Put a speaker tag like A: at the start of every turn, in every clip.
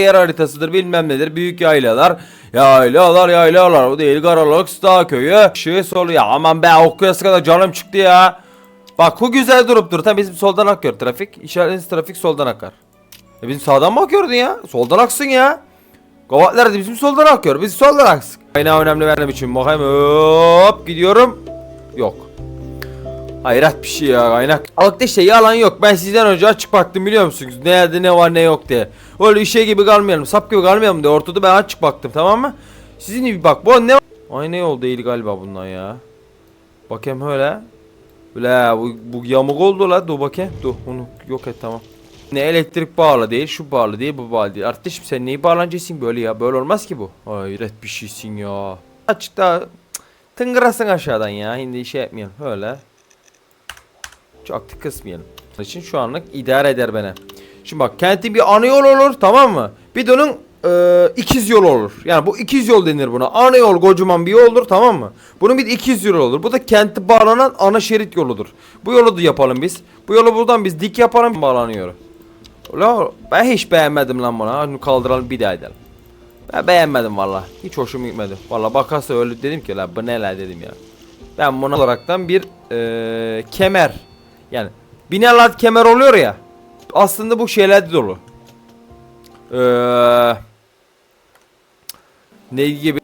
A: yer haritasıdır bilmem nedir. Büyük yaylalar yaylalar yaylalar. Bu değil Karalık Dağ köyü. Işığı solu ya aman be okuyası kadar canım çıktı ya. Bak bu güzel durup dur tabi bizim soldan akıyor trafik. İşaretiniz trafik soldan akar. E bizim sağdan mı akıyordun ya? Soldan aksın ya. Kovatlar bizim soldan akıyor biz soldan aksın. Kaynağı önemli benim için bakayım hop gidiyorum. Yok Hayret bir şey ya kaynak. Altta işte yalan yok. Ben sizden önce açık baktım biliyor musunuz? Nerede ne var ne yok diye. Öyle işe gibi kalmayalım. Sap gibi kalmayalım diye. Ortada ben açık baktım tamam mı? Sizin gibi bak. Bu ne? Aynı yol değil galiba bundan ya. Bakayım öyle. Ula bu, bu yamuk oldu la. Dur bakayım. Dur onu yok et tamam. Ne elektrik bağlı değil, şu bağlı değil, bu bağlı değil. Arkadaşım sen neyi bağlanacaksın böyle ya? Böyle olmaz ki bu. Hayret bir şeysin ya. Açıkta tıngırasın aşağıdan ya. Şimdi şey yapmayalım. Öyle. Çok da kısmayalım. Onun için şu anlık idare eder beni. Şimdi bak kentin bir ana yol olur tamam mı? Bir de onun e, ikiz yol olur. Yani bu ikiz yol denir buna. Ana yol kocaman bir yoldur tamam mı? Bunun bir ikiz yol olur. Bu da kenti bağlanan ana şerit yoludur. Bu yolu da yapalım biz. Bu yolu buradan biz dik yapalım bağlanıyor. Ulan ben hiç beğenmedim lan bunu. Kaldıralım bir daha edelim. Ben beğenmedim valla. Hiç hoşuma gitmedi. Valla bakarsa öyle dedim ki la bu ne la dedim ya. Ben buna olaraktan bir e, kemer yani binalar kemer oluyor ya. Aslında bu şeyler dolu. Ee, ne gibi?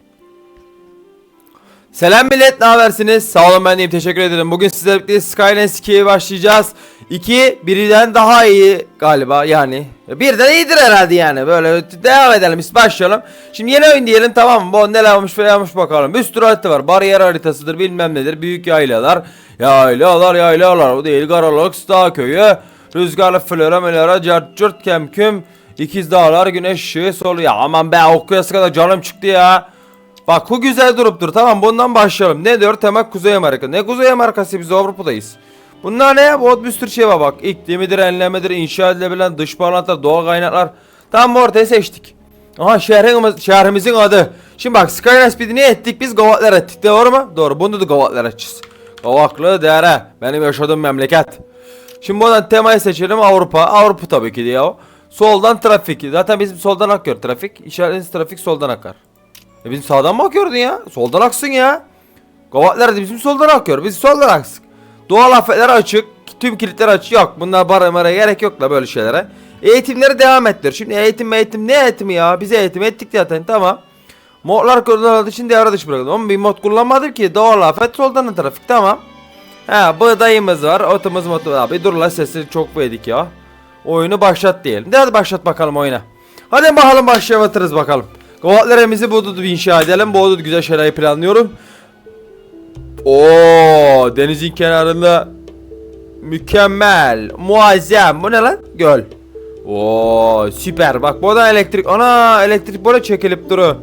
A: Selam millet ne habersiniz? Sağ olun ben deyim teşekkür ederim. Bugün sizlerle birlikte Skylands 2'ye başlayacağız. 2 birinden daha iyi galiba yani. Birden iyidir herhalde yani. Böyle devam edelim biz başlayalım. Şimdi yeni oyun diyelim tamam mı? Bu neler olmuş falan olmuş bakalım. Bir sürü harita var. Bariyer haritasıdır bilmem nedir. Büyük yaylalar. Yaylalar yaylalar. Bu değil Karalık Dağ köyü. Rüzgarlı flora melora cart cırt kemküm. İkiz dağlar güneş ışığı solu. Ya aman be okuyası kadar canım çıktı ya. Bak bu güzel durup dur tamam bundan başlayalım. Ne diyor temel Kuzey Amerika. Ne Kuzey Amerikası biz Avrupa'dayız. Bunlar ne? Bu bir sürü şey var bak. İklimidir, enlemedir, inşa edilebilen dış bağlantılar, doğal kaynaklar. Tam ortaya seçtik. Aha şehrimiz, şehrimizin adı. Şimdi bak Skyline Speed'i ne ettik? Biz Gavaklar ettik. Doğru mu? Doğru. Bunu da Gavaklar edeceğiz. Gavaklı dere. Benim yaşadığım memleket. Şimdi buradan temayı seçelim Avrupa. Avrupa tabii ki diyor. Soldan trafik. Zaten bizim soldan akıyor trafik. İşaretiniz trafik soldan akar. E bizim sağdan mı akıyordun ya? Soldan aksın ya. Gavatlar da bizim soldan akıyor. Biz soldan aksın. Doğal afetler açık. Tüm kilitler açık. Yok bunlar bara gerek yok da böyle şeylere. Eğitimleri devam ettir. Şimdi eğitim eğitim ne eğitimi ya? Biz eğitim ettik zaten tamam. Modlar kullanıldığı için devre dışı bırakıldı. Ama bir mod kullanmadım ki. Doğal afet soldan trafik tamam. Ha bu dayımız var. Otumuz motu. Abi dur la sesini çok verdik ya. Oyunu başlat diyelim. De hadi başlat bakalım oyuna. Hadi bakalım başlayalım bakalım. Kovatlarımızı Bodud'u inşa edelim. Bodud güzel şeyler planlıyorum. Oo denizin kenarında mükemmel, muazzam. Bu ne lan? Göl. Oo süper. Bak bu da elektrik. Ana elektrik böyle çekilip duruyor.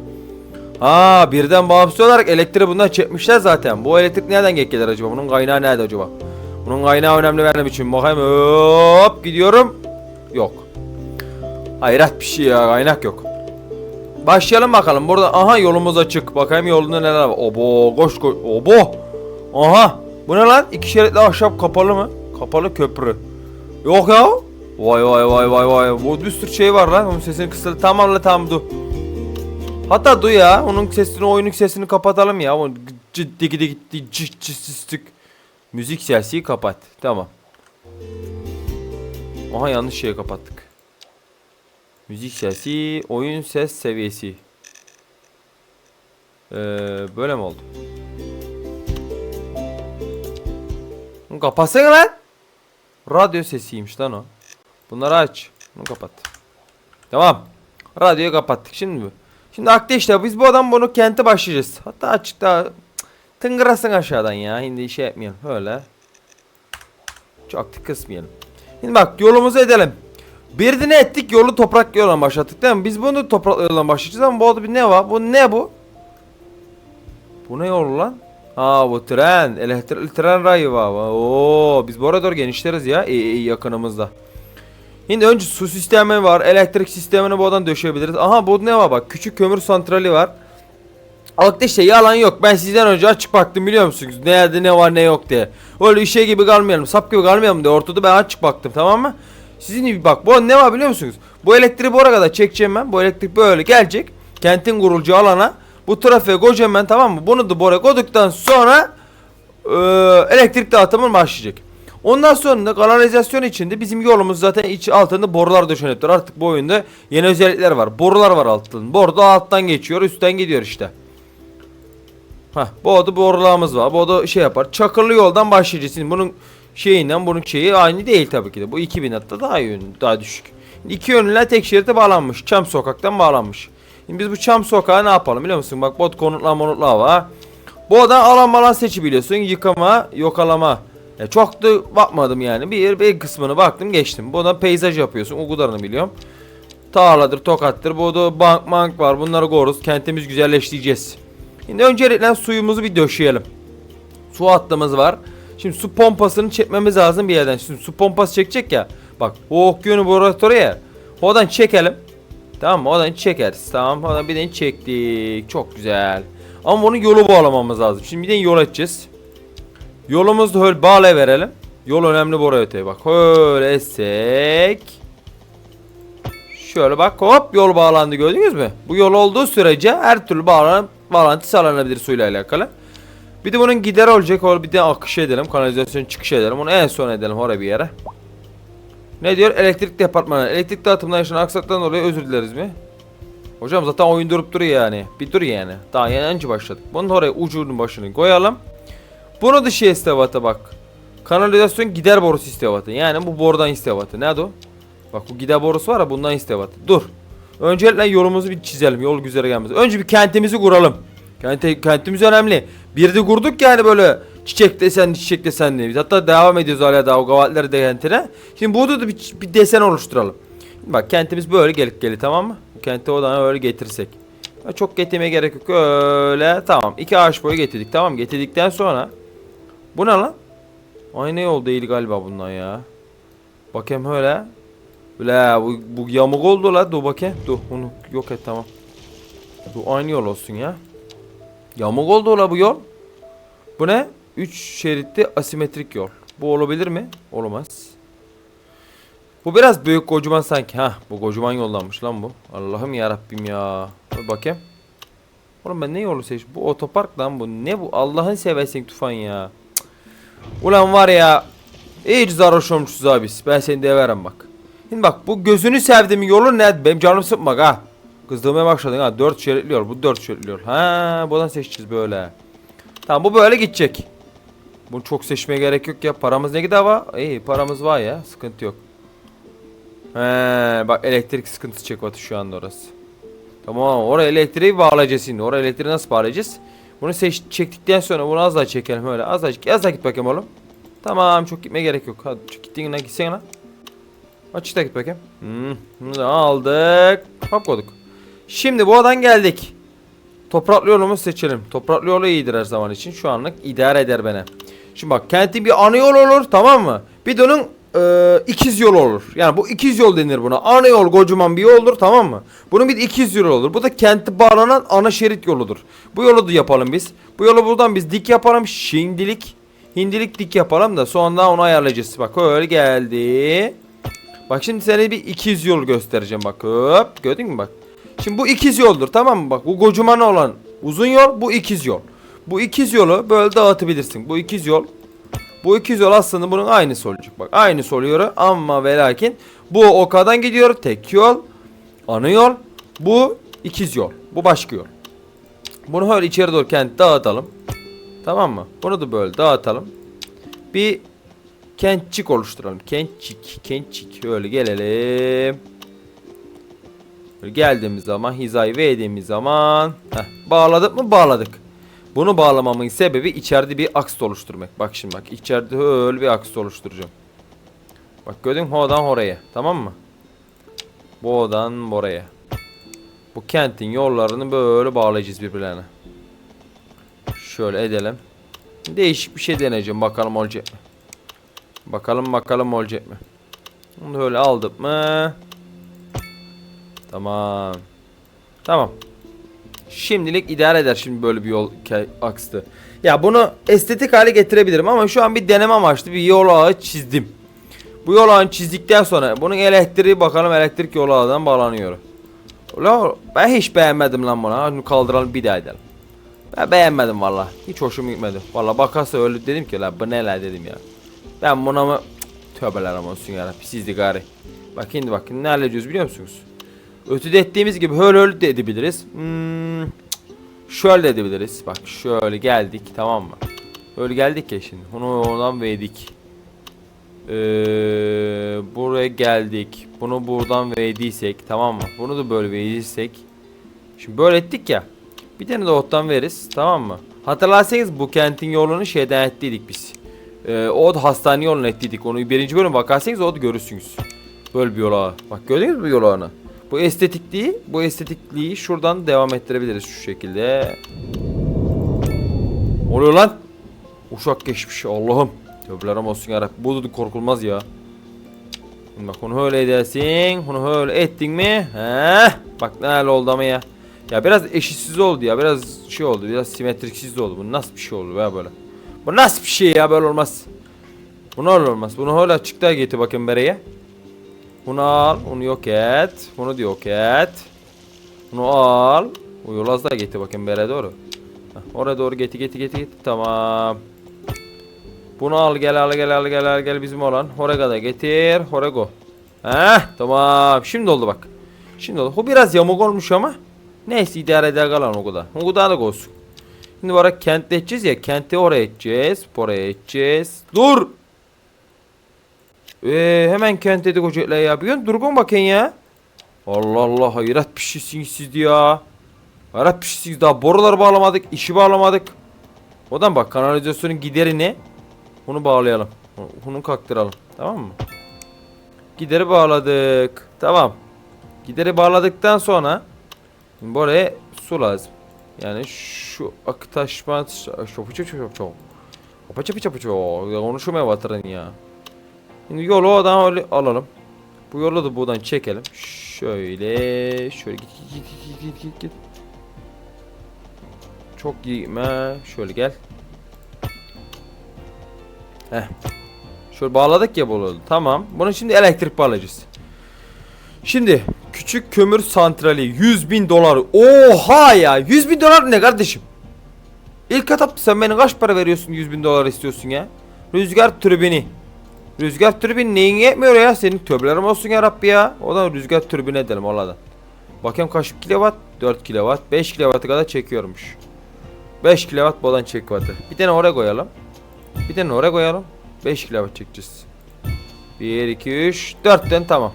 A: Ha birden bağımsız olarak elektriği bundan çekmişler zaten. Bu elektrik nereden gelir acaba? Bunun kaynağı nerede acaba? Bunun kaynağı önemli benim için. Bakayım hop gidiyorum. Yok. Hayret bir şey ya kaynak yok. Başlayalım bakalım. Burada aha yolumuz açık. Bakayım yolunda neler var. Obo koş koş. Obo. Aha. Bu ne lan? İki şeritli ahşap kapalı mı? Kapalı köprü. Yok ya. Vay vay vay vay vay. Bu bir sürü şey var lan. Onun sesini kısalım. Tamam la tamam dur. Hatta du ya. Onun sesini oyunun sesini kapatalım ya. Ciddi gidi gitti cık cık. Müzik sesi kapat. Tamam. Aha yanlış şeye kapattık. Müzik sesi, oyun ses seviyesi. Ee, böyle mi oldu? Kapatsana lan. Radyo sesiymiş lan o. Bunları aç. Bunu kapat. Tamam. Radyoyu kapattık. Şimdi mi? Şimdi işte biz bu adam bunu kente başlayacağız. Hatta açıkta tıngırasın aşağıdan ya. Şimdi şey yapmayalım. Öyle. Çok da kısmayalım. Şimdi bak yolumuzu edelim. Bir ne ettik yolu toprak yoldan başlattık değil mi? Biz bunu toprak yoldan başlayacağız ama bu arada bir ne var? Bu ne bu? Bu ne yol lan? Ha bu tren. Elektrikli tren rayı var. Oo, biz bu arada doğru genişleriz ya. İyi, iyi yakınımızda. Şimdi önce su sistemi var. Elektrik sistemini buradan döşeyebiliriz. Aha bu ne var bak. Küçük kömür santrali var. Altta işte yalan yok. Ben sizden önce açık baktım biliyor musunuz? Nerede ne var ne yok diye. Öyle işe gibi kalmayalım. Sap gibi kalmayalım diye. Ortada ben açık baktım tamam mı? Sizin gibi bak bu ne var biliyor musunuz? Bu elektriği bu kadar çekeceğim ben. Bu elektrik böyle gelecek. Kentin kurulacağı alana. Bu trafiğe koyacağım ben tamam mı? Bunu da buraya koyduktan sonra e, elektrik dağıtımı başlayacak. Ondan sonra da kanalizasyon içinde bizim yolumuz zaten iç altında borular döşeniptir. Artık bu oyunda yeni özellikler var. Borular var alttan. Boru da alttan geçiyor, üstten gidiyor işte. Hah, bu da borularımız var. Bu da şey yapar. Çakırlı yoldan başlayacağız. Şimdi bunun şeyinden bunun şeyi aynı değil tabii ki de. Bu 2000 hatta daha yönlü, daha düşük. İki yönlüler tek şerite bağlanmış. Çam sokaktan bağlanmış. Şimdi biz bu çam sokağı ne yapalım biliyor musun? Bak bot konutlar monutlar var. Bu odan alan alan seçebiliyorsun. Yıkama, yokalama. Ya çok da bakmadım yani. Bir, bir kısmını baktım geçtim. Bu da peyzaj yapıyorsun. O kadarını biliyorum. Tarladır, tokattır. Bu da bank bank var. Bunları koruruz. Kentimiz güzelleştireceğiz. Şimdi öncelikle suyumuzu bir döşeyelim. Su hattımız var. Şimdi su pompasını çekmemiz lazım bir yerden. Şimdi su pompası çekecek ya. Bak o okyanus laboratuvarı ya. Oradan çekelim. Tamam mı? Oradan çekeriz. Tamam. Oradan bir de çektik. Çok güzel. Ama bunu yolu bağlamamız lazım. Şimdi bir de yol edeceğiz. Yolumuzu da öyle bağlay verelim. Yol önemli bu öteye bak. Öyle esek. Şöyle bak hop yol bağlandı gördünüz mü? Bu yol olduğu sürece her türlü bağlan bağlantı sağlanabilir suyla alakalı. Bir de bunun gider olacak. Or bir de akış edelim. Kanalizasyon çıkış edelim. Onu en son edelim oraya bir yere. Ne diyor? Elektrik departmanı. Elektrik dağıtımından yaşanan aksaklıktan dolayı özür dileriz mi? Hocam zaten oyun durup duruyor yani. Bir dur yani. Daha yeni önce başladık. Bunun oraya ucunun başını koyalım. Bunu dışı istevata bak. Kanalizasyon gider borusu istevatı. Yani bu borudan istevatı. Nerede o? Bak bu gider borusu var ya bundan istevatı. Dur. Öncelikle yolumuzu bir çizelim. Yol güzergahımızı. Önce bir kentimizi kuralım. Kenti, kentimiz önemli. Bir de kurduk yani böyle çiçek desenli çiçek desenli. Biz hatta devam ediyoruz hala daha o gavatları de kentine. Şimdi burada da bir, bir desen oluşturalım. Bak kentimiz böyle gelip geli tamam mı? Bu kenti odan öyle getirsek. Çok getirmeye gerek yok. Öyle tamam. İki ağaç boyu getirdik. Tamam getirdikten sonra. Bu ne lan? Aynı yol değil galiba bundan ya. Bakayım öyle. Ula bu, bu yamuk oldu la. Dur bakayım. Dur onu yok et tamam. Bu aynı yol olsun ya. Yamuk oldu la bu yol. Bu ne? 3 şeritli asimetrik yol. Bu olabilir mi? Olamaz. Bu biraz büyük kocaman sanki. Ha, bu kocaman yollanmış lan bu. Allah'ım ya Rabbim ya. Dur bakayım. Oğlum ben ne yolu seçtim? Bu otopark lan bu. Ne bu? Allah'ın seversen Tufan ya. Ulan var ya. İyice zarhoş olmuşuz abi. Ben seni deverim bak. Şimdi bak bu gözünü sevdiğim yolu ne? Benim canım sıkmak ha. Kızdırmaya başladın ha. 4 şeritli yol. Bu 4 şeritli yol. Ha, buradan seçeceğiz böyle. Tamam bu böyle gidecek. Bunu çok seçmeye gerek yok ya. Paramız ne kadar var? İyi paramız var ya. Sıkıntı yok. He, bak elektrik sıkıntısı çekiyor şu anda orası. Tamam oraya elektriği bağlayacağız şimdi. Oraya elektriği nasıl bağlayacağız? Bunu seç çektikten sonra bunu az daha çekelim öyle. Az daha, az daha git bakayım oğlum. Tamam çok gitmeye gerek yok. Hadi çok gittiğin lan gitsene lan. Aç da git bakayım. Hmm, bunu aldık. Hop koyduk. Şimdi bu odan geldik. Topraklı yolumuzu seçelim. Topraklı yolu iyidir her zaman için. Şu anlık idare eder beni. Şimdi bak kentin bir ana yol olur tamam mı? Bir de onun e, ikiz yol olur. Yani bu ikiz yol denir buna. Ana yol kocaman bir yoldur tamam mı? Bunun bir ikiz yol olur. Bu da kenti bağlanan ana şerit yoludur. Bu yolu da yapalım biz. Bu yolu buradan biz dik yapalım. Şimdilik hindilik dik yapalım da sonra onu ayarlayacağız. Bak öyle geldi. Bak şimdi sana bir ikiz yol göstereceğim bak. Hop gördün mü bak. Şimdi bu ikiz yoldur tamam mı? Bak bu kocaman olan uzun yol bu ikiz yol. Bu ikiz yolu böyle dağıtabilirsin. Bu ikiz yol. Bu ikiz yol aslında bunun aynısı olacak. Bak aynısı oluyor ama ve lakin bu okadan gidiyor tek yol. Ana yol. Bu ikiz yol. Bu başka yol. Bunu böyle içeri doğru kent dağıtalım. Tamam mı? Bunu da böyle dağıtalım. Bir kentçik oluşturalım. Kentçik, kentçik. Öyle gelelim. Böyle geldiğimiz zaman hizayı verdiğimiz zaman heh, bağladık mı bağladık. Bunu bağlamamın sebebi içeride bir aks oluşturmak. Bak şimdi bak içeride öyle bir aks oluşturacağım. Bak gördün mü oradan oraya tamam mı? Bu odan oraya. Bu kentin yollarını böyle bağlayacağız birbirlerine. Şöyle edelim. Değişik bir şey deneyeceğim bakalım olacak mı? Bakalım bakalım olacak mı? Bunu öyle aldık mı? Tamam. Tamam. Şimdilik idare eder şimdi böyle bir yol akstı. Ya bunu estetik hale getirebilirim ama şu an bir deneme amaçlı bir yol ağı çizdim. Bu yolu çizdikten sonra bunun elektriği bakalım elektrik yolu ağından bağlanıyor. Ulan ben hiç beğenmedim lan bunu. Şunu kaldıralım bir daha edelim. Ben beğenmedim valla. Hiç hoşuma gitmedi. Valla bakarsa öyle dedim ki la bu ne la dedim ya. Ben buna mı tövbeler olsun ya pisizdi gari. Bak şimdi bak ne halledeceğiz biliyor musunuz? Ötüde ettiğimiz gibi öyle öyle de edebiliriz. Hmm, şöyle de edebiliriz. Bak şöyle geldik tamam mı? Öyle geldik ya şimdi. Onu oradan verdik. Ee, buraya geldik. Bunu buradan verdiysek tamam mı? Bunu da böyle verdiysek. Şimdi böyle ettik ya. Bir tane de ottan veririz tamam mı? Hatırlarsanız bu kentin yolunu şeyden ettiydik biz. Ee, o da hastane yolunu ettiydik. Onu birinci bölüm bakarsanız o da görürsünüz. Böyle bir yola. Bak gördünüz mü yolağını? Bu estetikliği, bu estetikliği şuradan devam ettirebiliriz şu şekilde. Oluyor lan. Uşak geçmiş Allah'ım. Tövbelerim olsun yarabbim. Bu da korkulmaz ya. Bak onu öyle edersin. Bunu öyle ettin mi? He? Bak ne oldu ama ya. Ya biraz eşitsiz oldu ya. Biraz şey oldu. Biraz simetriksiz de oldu. Bu nasıl bir şey oldu ya böyle? Bu nasıl bir şey ya böyle olmaz. Bu ne olmaz. Bunu öyle açıkta getir bakayım bereye. Bunu al. Onu yok et. Bunu da yok et. Bunu al. Bu yolaz da getir bakayım bereye doğru. Heh, oraya doğru getir getir getir getir. Tamam. Bunu al gel al gel al gel al gel bizim olan. Horega da getir. Horego. Heh tamam. Şimdi oldu bak. Şimdi oldu. Bu biraz yamuk olmuş ama. Neyse idare eder kalan o kadar. O kadar da olsun. Şimdi bu ara kentte edeceğiz ya. Kenti oraya edeceğiz. Oraya edeceğiz. Dur. Ee, hemen kent dedik ocakla ya. Bir gün durgun bakın ya. Allah Allah hayret bir şeysiniz siz ya. Hayret bir şeysiniz daha boruları bağlamadık. işi bağlamadık. Odan bak kanalizasyonun giderini bunu bağlayalım. Bunu kaktıralım. Tamam mı? Gideri bağladık. Tamam. Gideri bağladıktan sonra buraya su lazım. Yani şu aktaşma şopu çöp çöp çöp. Hopa çöp çöp çöp. Konuşmaya batırın ya. Şimdi yolu oradan alalım. Bu yolu da buradan çekelim. Şöyle şöyle git git git git git git. Çok gitme. Şöyle gel. Heh. Şöyle bağladık ya bunu. Tamam. Bunu şimdi elektrik bağlayacağız. Şimdi küçük kömür santrali 100 bin dolar. Oha ya 100 bin dolar ne kardeşim? İlk etapta sen bana kaç para veriyorsun 100 bin dolar istiyorsun ya? Rüzgar türbini. Rüzgar türbini neyin yetmiyor ya? Senin tövbelerim olsun ya Rabbi ya. O da rüzgar türbini edelim ola da. Bakayım kaç kilowatt? 4 kilowatt. 5 kilowatt'a kadar çekiyormuş. 5 kilowatt bodan çekiyordu. Bir tane oraya koyalım. Bir tane oraya koyalım. 5 kilowatt çekeceğiz. 1, 2, 3, 4 tane tamam.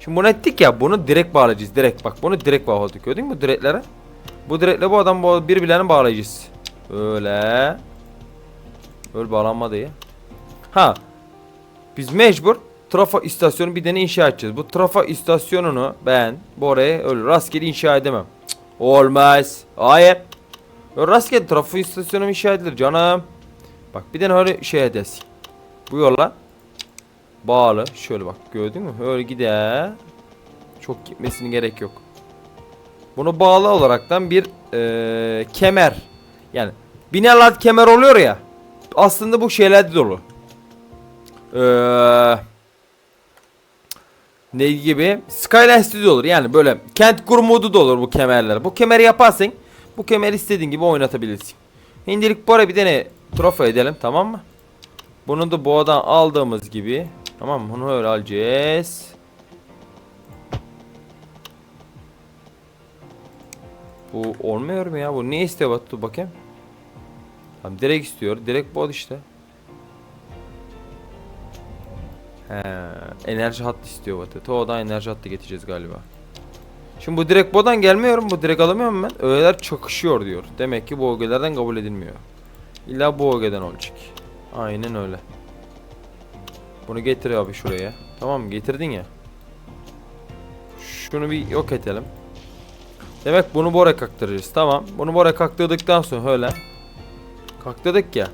A: Şimdi bunu ettik ya bunu direkt bağlayacağız. Direkt bak bunu direkt bağladık. Gördün mü direklere? Bu direkle bu adam birbirlerini bağlayacağız. Öyle. Öyle bağlanmadı ya. Ha. Biz mecbur trafo istasyonu bir tane inşa edeceğiz. Bu trafo istasyonunu ben bu oraya öyle rastgele inşa edemem. Cık, olmaz. Hayır. Öyle rastgele trafo istasyonu inşa edilir canım. Bak bir tane öyle şey edesin. Bu yolla bağlı. Şöyle bak gördün mü? Öyle gider. Çok gitmesine gerek yok. Bunu bağlı olaraktan bir eee, kemer. Yani binalar kemer oluyor ya. Aslında bu şeylerde dolu. Eee ne gibi? Skyline'de de olur. Yani böyle kent kur modu da olur bu kemerler. Bu kemeri yaparsın. Bu kemeri istediğin gibi oynatabilirsin. Şimdilik bu ara bir tane trofe edelim tamam mı? Bunu da boğadan aldığımız gibi. Tamam mı? Bunu öyle alacağız. Bu olmuyor mu ya? Bu ne istiyor Batu bakayım. Tamam direkt istiyor. Direkt boğad işte. He, enerji hattı istiyor Batı. Toğdan enerji hattı getireceğiz galiba. Şimdi bu direkt bodan gelmiyor mu? Bu direkt alamıyor mu ben? Öğeler çakışıyor diyor. Demek ki bu ögelerden kabul edilmiyor. İlla bu ögeden olacak. Aynen öyle. Bunu getir abi şuraya. Tamam? Getirdin ya. Şunu bir yok edelim. Demek bunu bu oraya kaktırırız. Tamam. Bunu bu oraya kaktırdıktan sonra öyle. Kaktırdık ya.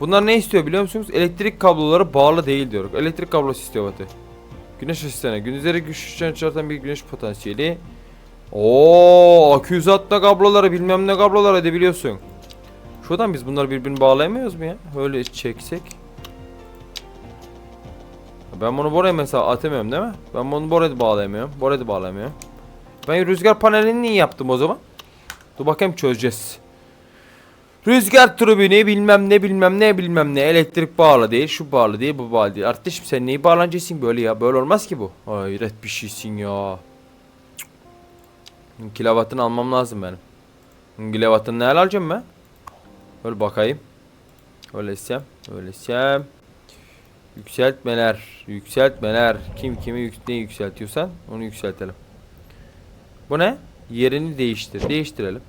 A: Bunlar ne istiyor biliyor musunuz? Elektrik kabloları bağlı değil diyor. Elektrik kablosu istiyor Batı. Güneş ışıklarına. Gündüzleri güç çıkartan bir güneş potansiyeli. Oo, akü uzatma kabloları bilmem ne kablolar edebiliyorsun. Şuradan biz bunları birbirine bağlayamıyoruz mu ya? Öyle çeksek. Ben bunu buraya mesela atamıyorum değil mi? Ben bunu buraya bağlayamıyorum. Buraya bağlayamıyorum. Ben rüzgar panelini niye yaptım o zaman? Dur bakayım çözeceğiz. Rüzgar tribünü bilmem ne bilmem ne bilmem ne elektrik bağlı değil şu bağlı değil bu bağlı değil. Kardeşim sen neyi bağlanacaksın böyle ya böyle olmaz ki bu. Hayret bir şeysin ya. Cık. Kilovatını almam lazım benim. Kilovatını ne alacağım ben? Öyle bakayım. Öylesem öylesem. Yükseltmeler yükseltmeler kim kimi yük ne yükseltiyorsan onu yükseltelim. Bu ne? Yerini değiştir. Değiştirelim.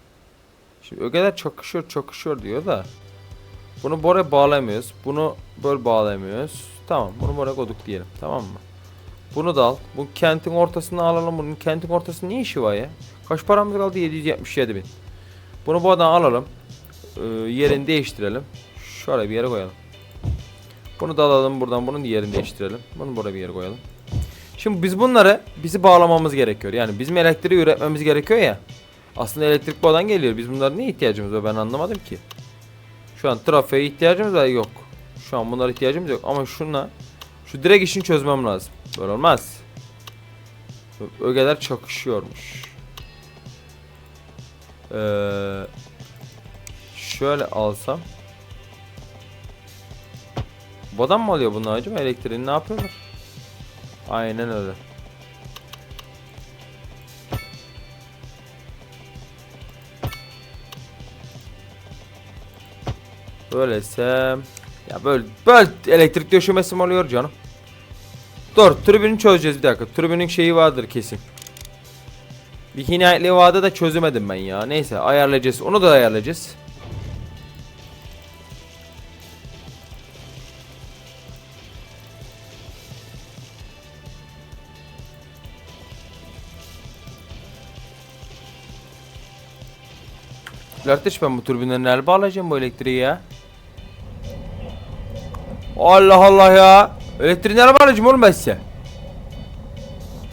A: Şimdi kadar çakışıyor çakışıyor diyor da. Bunu buraya bağlamıyoruz. Bunu böyle bağlamıyoruz. Tamam bunu buraya koyduk diyelim. Tamam mı? Bunu da al. Bu kentin ortasına alalım. Bunun kentin ortasında ne işi var ya? Kaç paramız kaldı? 777 bin. Bunu buradan alalım. Ee, yerini değiştirelim. Şöyle bir yere koyalım. Bunu da alalım buradan. Bunun yerini değiştirelim. Bunu buraya bir yere koyalım. Şimdi biz bunları bizi bağlamamız gerekiyor. Yani bizim elektriği üretmemiz gerekiyor ya. Aslında elektrik buradan geliyor. Biz bunlara ne ihtiyacımız var ben anlamadım ki. Şu an trafiğe ihtiyacımız var yok. Şu an bunlara ihtiyacımız yok ama şuna şu direk işini çözmem lazım. Böyle olmaz. Ögeler çakışıyormuş. Ee, şöyle alsam. Buradan mı alıyor bunu acaba elektriğini ne yapıyorlar? Aynen öyle. Böylesem ya böyle böyle elektrik döşemesi mi oluyor canım? Dur tribünü çözeceğiz bir dakika. Tribünün şeyi vardır kesin. Bir hinayetli vardı da çözemedim ben ya. Neyse ayarlayacağız. Onu da ayarlayacağız. Kardeş ben bu türbinleri nerede bağlayacağım bu elektriği ya? Allah Allah ya. Elektriği nerede bağlayacağım oğlum ben size?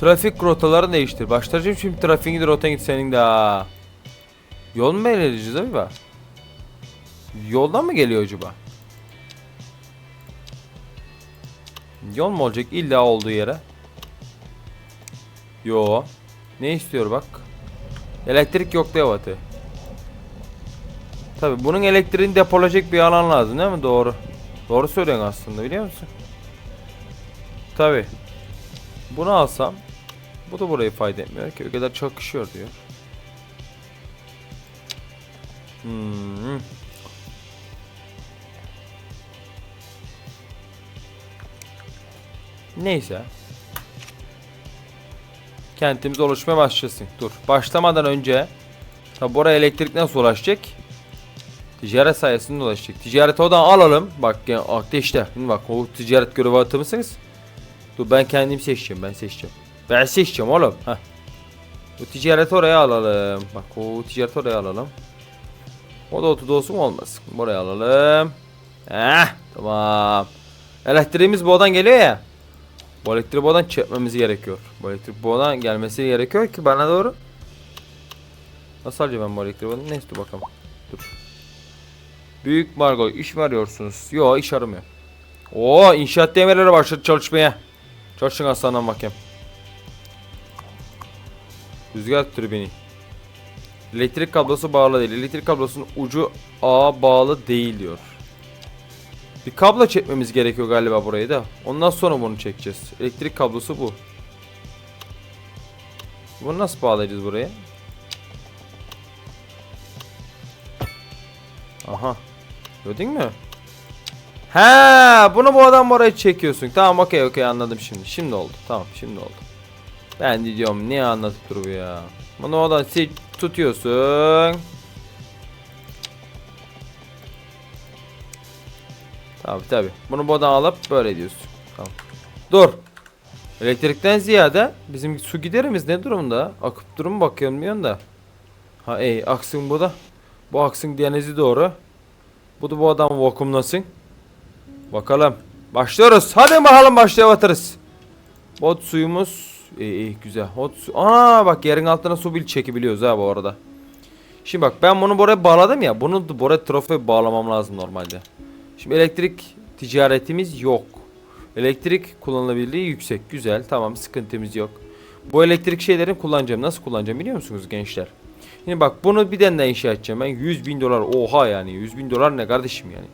A: Trafik rotalarını değiştir. Başlayacağım şimdi trafiğin rotan git senin de ha. Yol mu belirleyeceğiz acaba? Yoldan mı geliyor acaba? Yol mu olacak illa olduğu yere? Yo. Ne istiyor bak. Elektrik yok devatı. Tabi bunun elektriğini depolayacak bir alan lazım değil mi? Doğru. Doğru söylüyorsun aslında biliyor musun? Tabi. Bunu alsam bu da burayı fayda etmiyor ki. Kadar çakışıyor diyor. Hmm. Neyse. Kentimiz oluşmaya başlasın. Dur. Başlamadan önce Tabi buraya elektrik nasıl ulaşacak? Ticaret sayesinde ulaşacak. Ticareti odan alalım. Bak ya akte işte. Şimdi bak o ticaret görevi atı mısınız? Dur ben kendim seçeceğim. Ben seçeceğim. Ben seçeceğim oğlum. Heh. Bu ticareti oraya alalım. Bak o ticareti oraya alalım. O da otu olsun olmaz. Buraya alalım. Heh tamam. Elektriğimiz bu odan geliyor ya. Bu elektriği bu odan çekmemiz gerekiyor. Bu elektrik bu odan gelmesi gerekiyor ki bana doğru. Nasıl alacağım ben bu elektriği? Neyse dur bakalım. Dur. Büyük Margo iş mi arıyorsunuz? Yo iş aramıyor. Oo inşaat demirleri başladı çalışmaya. Çalışın aslandan bakayım. Rüzgar türbini. Elektrik kablosu bağlı değil. Elektrik kablosunun ucu ağa bağlı değil diyor. Bir kablo çekmemiz gerekiyor galiba burayı da. Ondan sonra bunu çekeceğiz. Elektrik kablosu bu. Bunu nasıl bağlayacağız buraya? Aha. Gördün mü? He, bunu bu adam oraya çekiyorsun. Tamam okey okey anladım şimdi. Şimdi oldu. Tamam şimdi oldu. Ben diyorum niye anlatıp duruyor ya. Bunu oradan sil tutuyorsun. Tabi tabi. Bunu buradan alıp böyle diyorsun. Tamam. Dur. Elektrikten ziyade bizim su giderimiz ne durumda? Akıp durum bakıyorum bir da. Ha ey aksın bu da. Bu aksın denizi doğru. Bu da bu adam vakumlasın. Bakalım. Başlıyoruz. Hadi bakalım başlayabiliriz. Bot suyumuz iyi, iyi güzel. Hot su. Aa bak yerin altına su bil çekebiliyoruz ha bu arada. Şimdi bak ben bunu buraya bağladım ya. Bunu buraya trofe bağlamam lazım normalde. Şimdi elektrik ticaretimiz yok. Elektrik kullanılabilirliği yüksek. Güzel. Tamam sıkıntımız yok. Bu elektrik şeylerini kullanacağım. Nasıl kullanacağım biliyor musunuz gençler? Şimdi bak bunu bir denle inşa edeceğim. Ben 100 bin dolar oha yani 100 bin dolar ne kardeşim yani?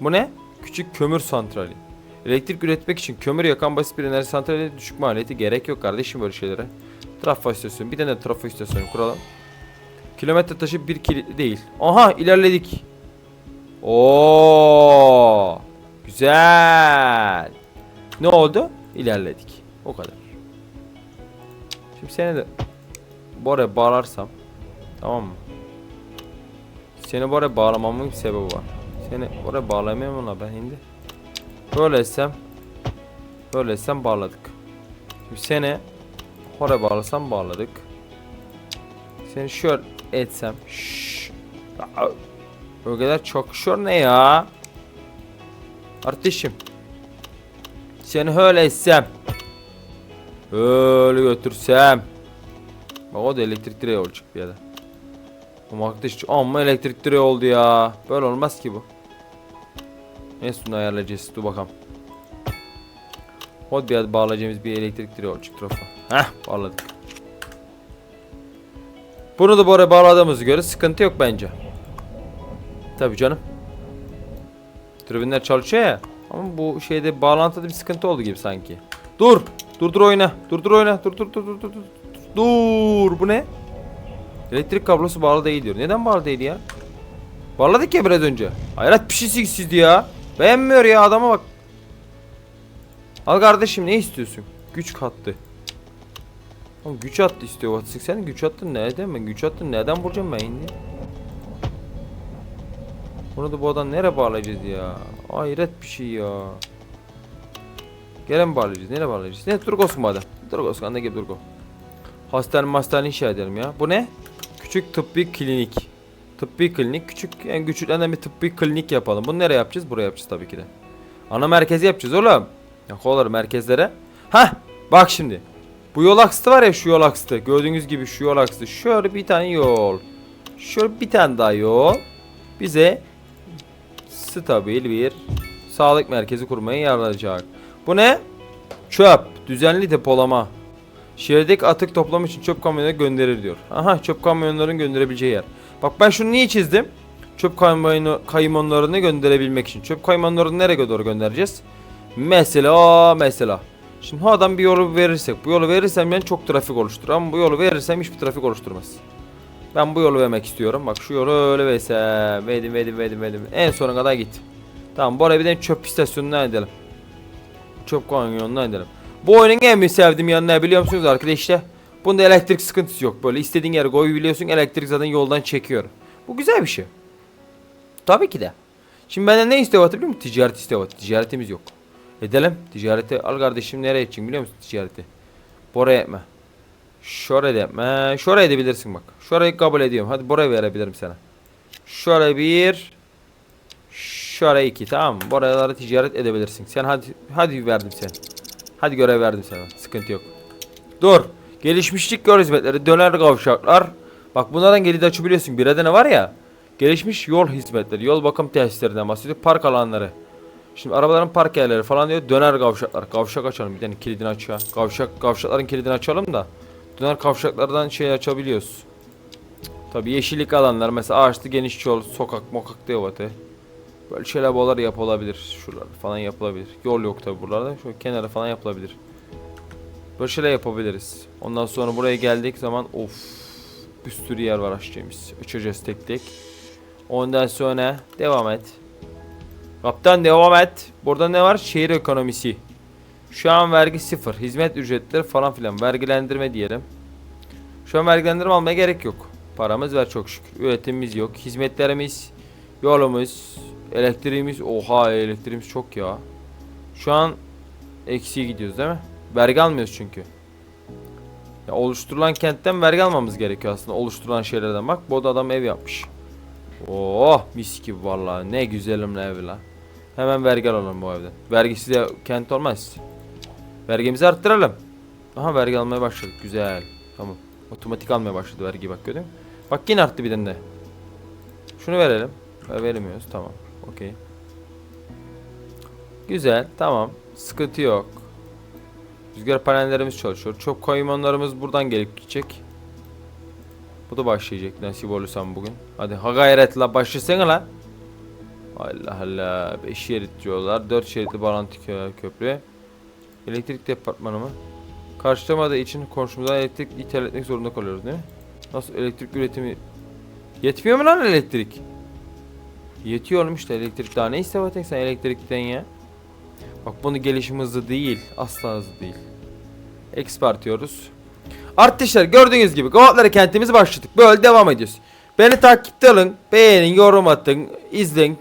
A: Bu ne? Küçük kömür santrali. Elektrik üretmek için kömür yakan basit bir enerji santrali düşük maliyeti gerek yok kardeşim böyle şeylere. Trafo istasyonu bir tane trafo istasyonu kuralım. Kilometre taşı bir kilit değil. Aha ilerledik. Oo Güzel. Ne oldu? İlerledik. O kadar. Şimdi seni de Buraya bağlarsam Tamam mı? Seni buraya bağlamamın bir sebebi var. Seni buraya bağlayamıyorum ona ben şimdi. Böyle etsem Böyle etsem bağladık. Şimdi seni oraya bağlasam bağladık. Seni şöyle etsem şşş. Kadar çok şur ne ya? Kardeşim. Seni öyle etsem. Öyle götürsem. Bak o da elektrik direği olacak bir yerde. Ama arkadaş amma elektrik direği oldu ya. Böyle olmaz ki bu. Neyse bunu ayarlayacağız. Dur bakalım. Hadi bir bağlayacağımız bir elektrik direği olacak trafo. Heh bağladık. Bunu da buraya bağladığımıza göre sıkıntı yok bence. Tabii canım. Tribünler çalışıyor ya. Ama bu şeyde bağlantıda bir sıkıntı oldu gibi sanki. Dur. Dur dur oyna. Dur dur oyna. Dur dur dur dur. dur. Dur. Bu ne? Elektrik kablosu bağlı değil diyor. Neden bağlı değil ya? Bağladık ya biraz önce. Hayret bir şey ya. Beğenmiyor ya adama bak. Al kardeşim ne istiyorsun? Güç kattı. Oğlum güç attı istiyor Vatsik. Sen güç attın nereden ben güç attın nereden bulacağım ben şimdi? Bunu da bu adam nereye bağlayacağız ya? Hayret bir şey ya. Gene mi bağlayacağız? Nereye bağlayacağız? Ne Turgos mu adam? Turgos anda gibi Turgos. Hastane hastane inşa edelim ya. Bu ne? Küçük tıbbi klinik. Tıbbi klinik. Küçük en küçüklerinden bir tıbbi klinik yapalım. Bunu nereye yapacağız? Buraya yapacağız tabii ki de. Ana merkezi yapacağız oğlum. Ya kolar merkezlere. Hah bak şimdi. Bu yol aksı var ya şu yol aksı. Gördüğünüz gibi şu yol aksı. Şöyle bir tane yol. Şöyle bir tane daha yol. Bize stabil bir sağlık merkezi kurmaya yarayacak. Bu ne? Çöp. Düzenli depolama. Şehirdeki atık toplam için çöp kamyonuna gönderir diyor. Aha çöp kamyonların gönderebileceği yer. Bak ben şunu niye çizdim? Çöp kamyonu, kaymonlarını gönderebilmek için. Çöp kaymonlarını nereye doğru göndereceğiz? Mesela mesela. Şimdi o adam bir yolu verirsek. Bu yolu verirsem ben çok trafik oluşturur. Ama bu yolu verirsem hiçbir trafik oluşturmaz. Ben bu yolu vermek istiyorum. Bak şu yolu öyle versem. Verdim verdim verdim verdim. En sona kadar git. Tamam bu araya bir de çöp istasyonuna edelim. Çöp kamyonuna edelim. Bu oyunun en büyük sevdiğim yanı ne biliyor musunuz arkadaşlar? Bunda elektrik sıkıntısı yok. Böyle istediğin yere koyabiliyorsun. Elektrik zaten yoldan çekiyor. Bu güzel bir şey. Tabii ki de. Şimdi benden ne istiyor biliyor musun? Ticaret istiyor. Ticaretimiz yok. Edelim. Ticareti al kardeşim nereye edeceksin biliyor musun ticareti? Buraya etme. Şuraya da etme. Şuraya edebilirsin bak. Şurayı kabul ediyorum. Hadi buraya verebilirim sana. Şuraya bir. Şuraya iki tamam mı? Buralara ticaret edebilirsin. Sen hadi hadi verdim sen. Hadi görev verdim sana. Sıkıntı yok. Dur. Gelişmişlik yol hizmetleri, döner kavşaklar. Bak bunlardan gelidi açabiliyorsun. Bir adı ne var ya? Gelişmiş yol hizmetleri, yol bakım tesislerinden bahsediyor. Park alanları. Şimdi arabaların park yerleri falan diyor. Döner kavşaklar. Kavşak açalım. Bir tane kilidini aç ya. Kavşak, kavşakların kilidini açalım da. Döner kavşaklardan şey açabiliyoruz. Tabi yeşillik alanlar mesela ağaçlı geniş yol, sokak, mokak diyor batı. Böyle şeyler buralar yapılabilir. Şuralar falan yapılabilir. Yol yok tabi buralarda. Şu kenara falan yapılabilir. Böyle şeyler yapabiliriz. Ondan sonra buraya geldik zaman of bir sürü yer var açacağımız. Açacağız tek tek. Ondan sonra devam et. Kaptan devam et. Burada ne var? Şehir ekonomisi. Şu an vergi sıfır. Hizmet ücretleri falan filan. Vergilendirme diyelim. Şu an vergilendirme almaya gerek yok. Paramız var çok şükür. Üretimimiz yok. Hizmetlerimiz, yolumuz, elektriğimiz. Oha elektriğimiz çok ya. Şu an eksiye gidiyoruz değil mi? Vergi almıyoruz çünkü. Ya oluşturulan kentten vergi almamız gerekiyor aslında. Oluşturulan şeylerden bak. Bu da adam ev yapmış. Oh mis gibi vallahi ne güzelim ne evi la. Hemen vergi alalım bu evden. Vergisiz de kent olmaz. Vergimizi arttıralım. Aha vergi almaya başladık. Güzel. Tamam. Otomatik almaya başladı vergi bak gördün? Bak yine arttı bir de. Şunu verelim. Veremiyoruz. Tamam. Okey. Güzel. Tamam. Sıkıntı yok. Rüzgar panellerimiz çalışıyor. Çok koymanlarımız buradan gelip gidecek. Bu da başlayacak nasip olursam bugün. Hadi ha gayret la başlasana la. Allah Allah. 5 şerit diyorlar. 4 şeritli bağlantı kö- köprü. Elektrik departmanı mı? Karşılamadığı için komşumuzdan elektrik ithal etmek zorunda kalıyoruz değil mi? Nasıl elektrik üretimi... Yetmiyor mu lan elektrik? Yetiyor oğlum işte elektrik daha ne istemetin sen elektrikten ya? Bak bunu gelişim hızlı değil. Asla hızlı değil. Expert diyoruz. Arkadaşlar gördüğünüz gibi Kovakları kentimizi başladık. Böyle devam ediyoruz. Beni takipte alın. Beğenin, yorum atın, izleyin.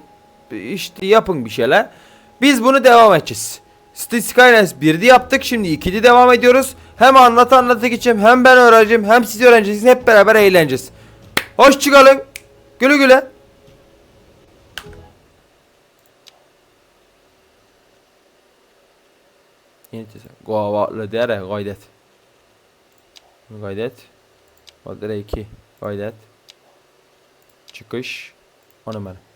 A: İşte yapın bir şeyler. Biz bunu devam edeceğiz. City Skylines 1'de yaptık. Şimdi 2'de devam ediyoruz. Hem anlat anlata geçeceğim. Hem ben öğreneceğim. Hem siz öğreneceksiniz. Hep beraber eğleneceğiz. Hoşçakalın. Güle güle. Govalı dere gaydet. Gaydet. Madde 2. Gaydet. Çıkış. 10 numara.